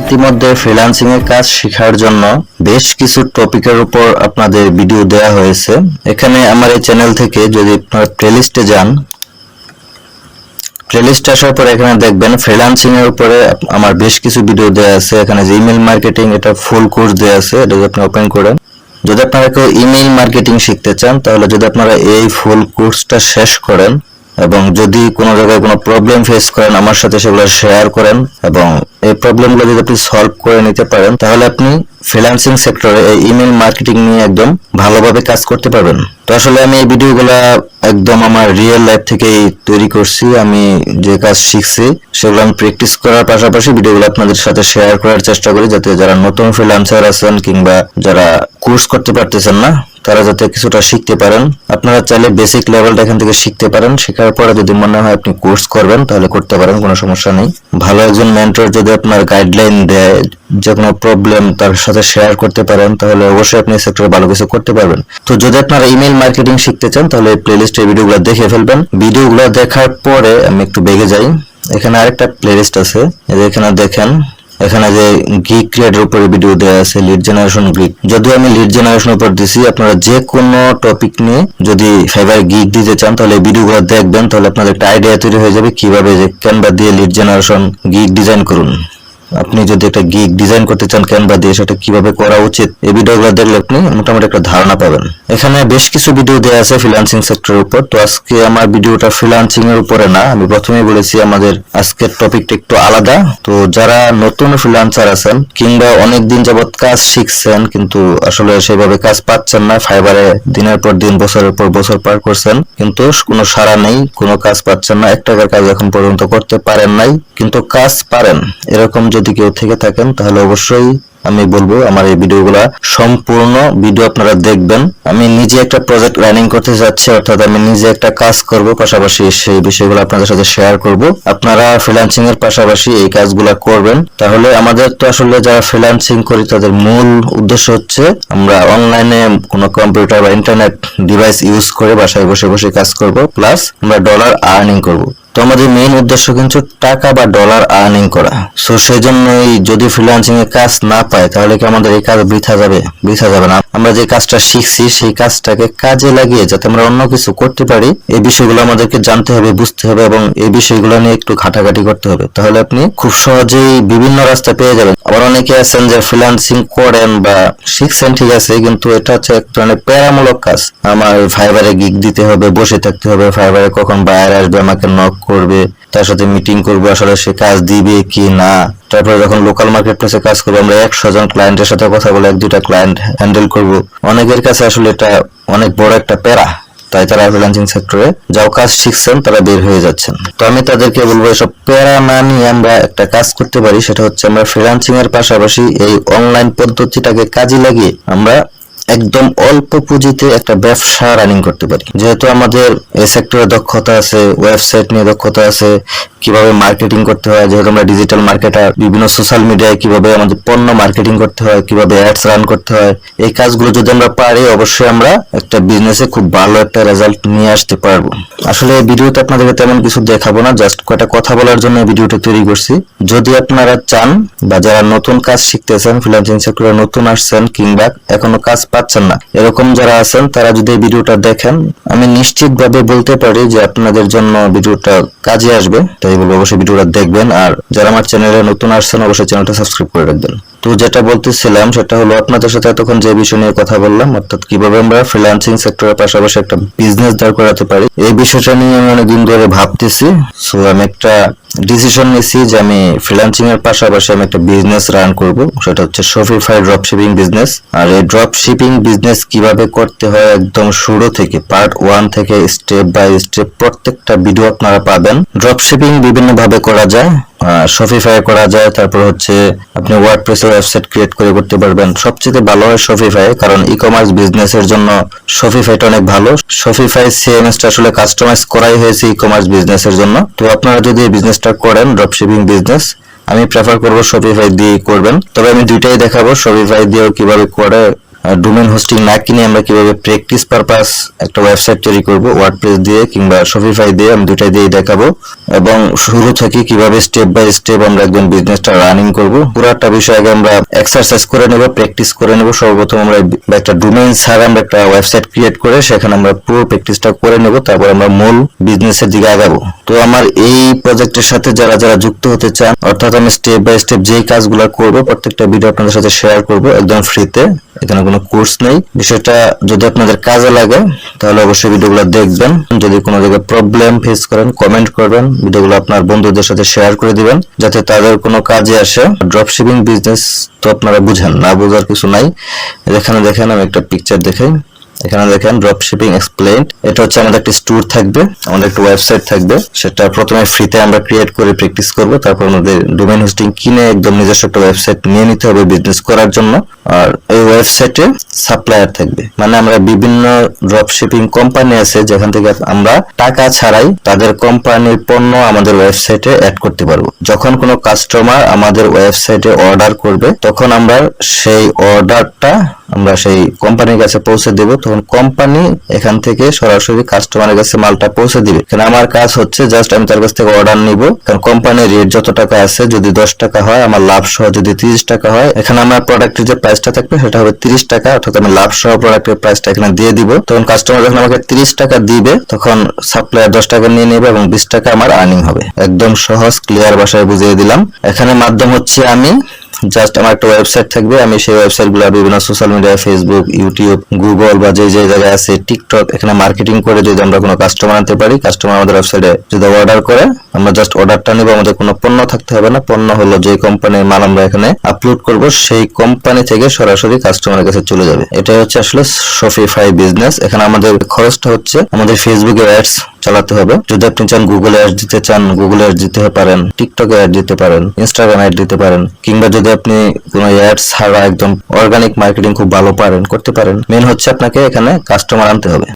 ইতিমধ্যে ফ্রিল্যান্সিং এর কাজ শেখার জন্য বেশ কিছু টপিকের উপর আপনাদের ভিডিও দেওয়া হয়েছে। এখানে আমার এই চ্যানেল থেকে যদি আপনারা প্লেলিস্টে যান প্লেলিস্ট আসার পর এখানে দেখবেন ফ্রিল্যান্সিং এর উপরে আমার বেশ কিছু ভিডিও দেওয়া আছে। এখানে যে ইমেল মার্কেটিং এটা ফুল কোর্স দেওয়া আছে। এটা যদি আপনি ওপেন করেন, যদি আপনারা কেউ ইমেল মার্কেটিং শিখতে চান, তাহলে যদি আপনারা এই ফুল কোর্সটা শেষ করেন এবং যদি কোনো জায়গায় কোনো প্রবলেম ফেস করেন, আমার সাথে সেগুলো শেয়ার করেন এবং এই প্রবলেমগুলো যদি আপনি সলভ করে নিতে পারেন, তাহলে আপনি ফ্রিল্যান্সিং সেক্টরে এই ইমেল মার্কেটিং নিয়ে একদম ভালোভাবে কাজ করতে পারবেন। আসলে আমি এই ভিডিওগুলো একদম আমার রিয়েল লাইফ থেকেই তৈরি করছি, আমি যে কাজ শিখছি সেগুলো আমি প্র্যাকটিস করার পাশাপাশি ভিডিওগুলো আপনাদের সাথে শেয়ার করার চেষ্টা করি, যাতে যারা নতুন ফ্রিল্যান্সার আছেন কিংবা যারা কোর্স করতে পারতেছেন না, তারা যাতে কিছুটা শিখতে পারেন। আপনারা চাইলে বেসিক লেভেলটা এখান থেকে শিখতে পারেন, শেখার পরে যদি মনে হয় আপনি কোর্স করবেন, তাহলে করতে পারেন, কোনো সমস্যা নেই। ভালো একজন মেন্টর যদি আপনার গাইডলাইন দেয় যে কোনো প্রবলেম তার সাথে শেয়ার করতে পারেন, তাহলে অবশ্যই আপনি সেক্টরে ভালো কিছু করতে পারবেন। তো যদি আপনারা ইমেল মার্কেটিং শিখতে চান, তাহলে প্লেলিস্টে ভিডিওগুলো দেখে ফেলবেন। ভিডিওগুলো দেখার পরে আমি একটু বেগে যাই। এখানে আরেকটা প্লেলিস্ট আছে। এই যে এখানে দেখেন, এখানে যে গিগ ক্রিয়েটের উপরে ভিডিও দেওয়া আছে লিড জেনারেশন গিগ যদিও আমি লিড জেনারেশন উপর দিছি, আপনারা যে কোনো টপিক নিয়ে যদি ফাইবার গিগ দিতে চান, তাহলে ভিডিওগুলো দেখবেন, তাহলে আপনাদের একটা আইডিয়া তৈরি হয়ে যাবে কীভাবে যে ক্যানভা দিয়ে লিড জেনারেশন গিগ ডিজাইন করুন। আপনি যদি একটা গিগ ডিজাইন করতে চান ক্যানভা দিয়ে, সেটা কীভাবে করা উচিত? এই ভিডিওগুলো দেখলে আপনি মোটামুটি একটা ধারণা পাবেন। এখানে বেশ কিছু ভিডিও দেওয়া আছে ফ্রিল্যান্সিং সেক্টরের উপর। তো আজকে আমার ভিডিওটা ফ্রিল্যান্সিং এর উপরে না, আমি প্রথমেই বলেছি আমাদের আজকের টপিকটা একটু আলাদা। তো যারা নতুন ফ্রিল্যান্সার আছেন কিংবা অনেক দিন যাবত কাজ শিখছেন, কিন্তু আসলে সেভাবে কাজ পাচ্ছেন না, ফাইবারে দিনের পর দিন, বছরের পর বছর পার করছেন, কিন্তু কোনো সাড়া নেই, কোনো কাজ পাচ্ছেন না, এক টাকার কাজ এখন পর্যন্ত করতে পারেন নাই, কিন্তু কাজ পারেন। এরকম যদি কেউ থেকে থাকেন, তাহলে অবশ্যই আমি বলব আমার এই ভিডিওগুলা সম্পূর্ণ ভিডিও আপনারা দেখবেন। আমি নিজে একটা প্রজেক্ট রানিং করতে যাচ্ছি, অর্থাৎ আমি নিজে একটা কাজ করব, পাশাপাশি সেই বিষয়গুলো আপনাদের সাথে শেয়ার করব। আপনারা ফ্রিল্যান্সিং এর পাশাপাশি এই কাজগুলা করবেন। তাহলে আমাদের তো আসলে যারা ফ্রিল্যান্সিং করি, তাদের মূল উদ্দেশ্য হচ্ছে আমরা অনলাইনে কোনো কম্পিউটার বা ইন্টারনেট ডিভাইস ইউজ করে বাসায় বসে বসে কাজ করব প্লাস আমরা ডলার আর্নিং করব। তো আমাদের মেইন উদ্দেশ্য কিন্তু টাকা বা ডলার আর্নিং করা। সো সেই জন্যই যদি ফ্রিল্যান্সিং এ কাজ না পাই তাহলে কি আমাদের এই কাজ বৃথা যাবে? বৃথা যাবে না। আমরা যে কাজটা শিখছি, সেই কাজটাকে কাজে লাগিয়ে যাতে আমরা অন্য কিছু করতে পারি, এই বিষয়গুলো আমাদেরকে জানতে হবে, বুঝতে হবে এবং এই বিষয়গুলো নিয়ে একটু ঘাটাঘাটি করতে হবে। তাহলে আপনি খুব সহজেই বিভিন্ন রাস্তা পেয়ে যাবেন। আবার অনেকে আছেন যে ফ্রিল্যান্সিং করেন বা শিখছেন, ঠিক আছে, কিন্তু এটা হচ্ছে এক ধরনের প্যারামূলক কাজ। আমার ফাইবারে গিগ দিতে হবে, বসে থাকতে হবে ফাইবারে কখন বায়ার আসবে, আমাকে নক করবে, তার সাথে মিটিং করবে, আসলে সে কাজ দিবে কি না। তারপরে যখন লোকাল মার্কেট প্লেসে কাজ করব, আমরা একশো জন ক্লায়েন্টের সাথে কথা বলে এক দুটা ক্লায়েন্ট হ্যান্ডেল করব। অনেকের কাছে আসলে এটা অনেক বড় একটা প্যারা। তাই তারা ফ্রিল্যান্সিং সেক্টরে যাও, কাজ শিখছেন, তারা বের হয়ে যাচ্ছেন। তো আমি তাদেরকে বলব, এসব প্যারা না নিয়ে আমরা একটা কাজ করতে পারি, সেটা হচ্ছে আমরা ফ্রিল্যান্সিং এর পাশাপাশি এই অনলাইন পদ্ধতিটাকে কাজে লাগিয়ে আমরা একদম অল্প পুঁজিতে একটা ব্যবসা রানিং করতে পারি। যেহেতু আমাদের এই সেক্টরে দক্ষতা আছে ওয়েবসাইট নিয়ে দক্ষতা আছে, কীভাবে মার্কেটিং করতে হয়, যেহেতু আমরা ডিজিটাল মার্কেটার বিভিন্ন সোশ্যাল মিডিয়ায় কীভাবে আমাদের পণ্য মার্কেটিং করতে হয়, কীভাবে অ্যাডস রান করতে হয়, এই কাজগুলো যদি আমরা পারি, অবশ্যই আমরা একটা বিজনেসে খুব ভালো একটা রেজাল্ট নিয়ে আসতে পারব। আসলে এই ভিডিওতে আপনাদেরকে তেমন কিছু দেখাবো না জাস্ট কয়টা কথা বলার জন্য এই ভিডিওটা তৈরি করছি। যদি আপনারা চান বা যারা নতুন কাজ শিখতেছেন ফ্রিল্যান্সিং সেক্টরে নতুন আসছেন কিংবা এখনও কাজ পাচ্ছেন না। এরকম যারা আছেন, তারা যদি ভিডিওটা দেখেন, আমি নিশ্চিতভাবে বলতে পারি যে আপনাদের জন্য ভিডিওটা কাজে আসবে। তাই বলব অবশ্যই ভিডিওটা দেখবেন। আর যারা আমার চ্যানেলে নতুন আসছেন, অবশ্যই চ্যানেলটা সাবস্ক্রাইব করে রাখবেন। তো যেটা বলতেছিলাম, সেটা হলো আপনাদের সাথে এতক্ষণ যে বিষয় নিয়ে কথা বললাম, অর্থাৎ কীভাবে আমরা ফ্রিল্যান্সিং সেক্টরের পাশাপাশি একটা বিজনেস দাঁড় করাতে পারি, এই বিষয়টা নিয়ে আমি অনেকদিন ধরে ভাবতেছি। সো আমি একটা ডিসিশন নিয়েছি যে আমি ফ্রিল্যান্সিং এর পাশাপাশি আমি একটা বিজনেস রান করব, সেটা হচ্ছে শপিফাই ড্রপ শিপিং বিজনেস আর এই ড্রপ শিপিং বিজনেস কীভাবে করতে হয় একদম শুরু থেকে পার্ট ওয়ান থেকে স্টেপ বাই স্টেপ প্রত্যেকটা ভিডিও আপনারা পাবেন। ড্রপ শিপিং বিভিন্ন ভাবে করা যায়। শপিফাই করা যায়, তারপর হচ্ছে আপনি ওয়ার্ডপ্রেসের ওয়েবসাইট ক্রিয়েট করে করতে পারবেন। সবচেয়ে ভালো হয় শপিফাই কারণ ই কমার্স বিজনেসের জন্য শপিফাইটা অনেক ভালো। শপিফাই সিএমএসটা আসলে কাস্টমাইজ করাই হয়েছে ই কমার্স বিজনেসের জন্য। তো আপনারা যদি বিজনেসটা করেন ড্রপশিপিং বিজনেস আমি প্রেফার করব শপিফাই দিয়ে করবেন। তবে আমি দুইটাই দেখাবো শপিফাই দিয়েও কীভাবে করে ডোমেন হোস্টিং না কিনে আমরা কীভাবে প্র্যাকটিস পারপাস একটা ওয়েবসাইট তৈরি করব ওয়ার্ডপ্রেস দিয়ে কিংবা শপিফাই দিয়ে আমি দুটাই দিয়ে দেখাবো। এবং শুরু থেকে কীভাবে স্টেপ বাই স্টেপ আমরা একদম বিজনেসটা রানিং করব, পুরোটা বিষয় আগে আমরা এক্সারসাইজ করে নেব প্র্যাকটিস করে নেব। সর্বপ্রথম আমরা একটা ডোমেন ছাড়া আমরা একটা ওয়েবসাইট ক্রিয়েট করে সেখানে আমরা পুরো প্র্যাকটিসটা করে নেব, তারপর আমরা মূল বিজনেসের দিকে আগাবো। তো আমার এই প্রজেক্টের সাথে যারা যারা যুক্ত হতে চান, অর্থাৎ আমি স্টেপ বাই স্টেপ যেই কাজগুলো করব, প্রত্যেকটা ভিডিও আপনাদের সাথে শেয়ার করব, একদম ফ্রিতে এখানে কোনো কোর্স নেই। বিষয়টা যদি আপনাদের কাজে লাগে, তাহলে অবশ্যই ভিডিওগুলো দেখবেন। যদি কোনো জায়গায় প্রবলেম ফেস করেন কমেন্ট করবেন। ভিডিওগুলো আপনার বন্ধুদের সাথে শেয়ার করে দিবেন, যাতে তাদের কোনো কাজে আসে। ড্রপ শিপিং বিজনেস তো আপনারা বুঝেন, না বোঝার কিছু নাই। এখানে দেখেন, আমি একটা পিকচার দেখাই। এখানে দেখেন ড্রপ শিপিং এক্সপ্লেইনড এটা হচ্ছে আমাদের একটা স্টোর থাকবে, আমাদের একটা ওয়েবসাইট থাকবে। সেটা প্রথমে ফ্রিতে আমরা ক্রিয়েট করে প্র্যাকটিস করব, তারপর আমাদের ডোমেইন হোস্টিং কিনে একদম নিজস্ব একটা ওয়েবসাইট নিয়ে নিতে হবে বিজনেস করার জন্য। আর এই ওয়েবসাইটে সাপ্লায়ার থাকবে। মানে আমরা বিভিন্ন ড্রপ শিপিং কোম্পানি আছে, যেখান থেকে আমরা টাকা ছাড়াই তাদের কোম্পানির পণ্য আমাদের ওয়েবসাইটে অ্যাড করতে পারব। যখন কোনো কাস্টমার আমাদের ওয়েবসাইটে অর্ডার করবে, তখন আমরা সেই অর্ডারটা আমরা সেই কোম্পানির কাছে পৌঁছে দেব। তখন কোম্পানি এখান থেকে সরাসরি কাস্টমারের কাছে মালটা পৌঁছে দিবে। কারণ আমার কাজ হচ্ছে জাস্ট আমি তার কাছ থেকে অর্ডার নিব। কারণ কোম্পানির রেট যত টাকা আছে, যদি দশ টাকা হয়, আমার লাভ সহ যদি তিরিশ টাকা হয়, এখানে আমার প্রোডাক্টের যে প্রাইসটা থাকবে, সেটা হবে তিরিশ টাকা, অর্থাৎ আমি লাভ সহ প্রোডাক্টের প্রাইসটা এখানে দিয়ে দিব। তখন কাস্টমার যখন আমাকে তিরিশ টাকা দিবে, তখন সাপ্লায়ার দশ টাকা নিয়ে নেবে এবং বিশ টাকা আমার আর্নিং হবে। একদম সহজ ক্লিয়ার ভাষায় বুঝিয়ে দিলাম। এখানে মাধ্যম হচ্ছে আমি জাস্ট আমার একটা ওয়েবসাইট থাকবে, আমি সেই ওয়েবসাইটগুলো বিভিন্ন social media Facebook YouTube Google বা যে যে জায়গায় আছে টিকটক এখানে মার্কেটিং করে যদি আমরা কোনো কাস্টমার আনতে পারি কাস্টমার আমাদের ওয়েবসাইটে যদি অর্ডার করে আমরা জাস্ট অর্ডারটা নিব, আমাদের কোনো পণ্য থাকতে হবে না। পণ্য হলো যে কোম্পানির মাল আমরা এখানে আপলোড করব, সেই কোম্পানি থেকে সরাসরি কাস্টমারের কাছে চলে যাবে। এটাই হচ্ছে আসলে শপিফাই বিজনেস এখানে আমাদের খরচটা হচ্ছে আমাদের ফেসবুকে অ্যাডস চালাতে হবে। যদি আপনি চান গুগলে অ্যাড দিতে চান গুগলে অ্যাড দিতে পারেন টিকটকে অ্যাড দিতে পারেন ইনস্টাগ্রাম অ্যাড দিতে পারেন, কিংবা যদি আপনি কোনো অ্যাড ছাড়া একদম অর্গানিক মার্কেটিং খুব ভালো পারেন, করতে পারেন মেন হচ্ছে আপনাকে এখানে কাস্টমার আনতে হবে।